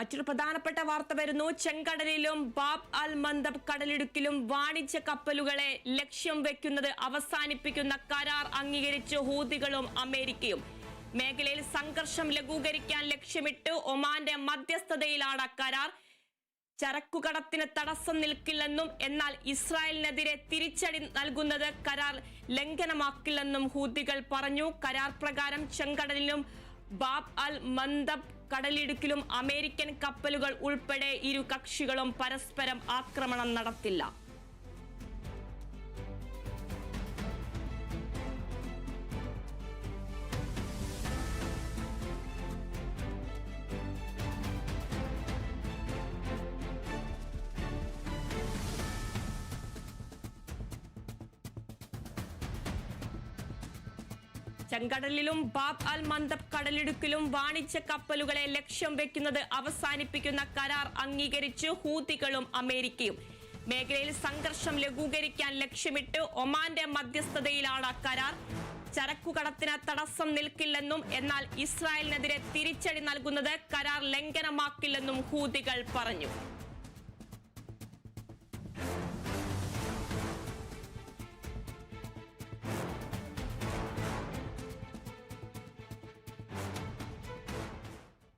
മറ്റൊരു പ്രധാനപ്പെട്ട വാർത്ത വരുന്നു. ചെങ്കടലിലും ബാബ് അൽ മന്ദബ് കടലിടുക്കിലും വാണിജ്യ കപ്പലുകളെ ലക്ഷ്യം വെക്കുന്നത് അവസാനിപ്പിക്കുന്ന കരാർ അംഗീകരിച്ച് ഹൂതികളും അമേരിക്കയും. മേഖലയിൽ സംഘർഷം ലഘൂകരിക്കാൻ ലക്ഷ്യമിട്ട് ഒമാന്റെ മധ്യസ്ഥതയിലാണ് കരാർ. ചരക്കുകടത്തിന് തടസ്സം നിൽക്കില്ലെന്നും എന്നാൽ ഇസ്രായേലിനെതിരെ തിരിച്ചടി നൽകുന്നത് കരാർ ലംഘനമാക്കില്ലെന്നും ഹൂതികൾ പറഞ്ഞു. കരാർ പ്രകാരം ചെങ്കടലിലും ബാബ് അൽ മന്ദബ് കടലിടുക്കിലും അമേരിക്കൻ കപ്പലുകൾ ഉൾപ്പെടെ ഇരു കക്ഷികളും പരസ്പരം ആക്രമണം നടത്തില്ല. ചെങ്കടലിലും ബാബ് അൽ മന്ദബ് കടലിടുക്കിലും വാണിജ്യ കപ്പലുകളെ ലക്ഷ്യം വെക്കുന്നത് അവസാനിപ്പിക്കുന്ന കരാർ അംഗീകരിച്ച് ഹൂതികളും അമേരിക്കയും. മേഖലയിൽ സംഘർഷം ലഘൂകരിക്കാൻ ലക്ഷ്യമിട്ട് ഒമാന്റെ മധ്യസ്ഥതയിലാണ് കരാർ. ചരക്കുകടത്തിന് തടസ്സം നിൽക്കില്ലെന്നും എന്നാൽ ഇസ്രായേലിനെതിരെ തിരിച്ചടി നൽകുന്നത് കരാർ ലംഘനമാക്കില്ലെന്നും ഹൂതികൾ പറഞ്ഞു.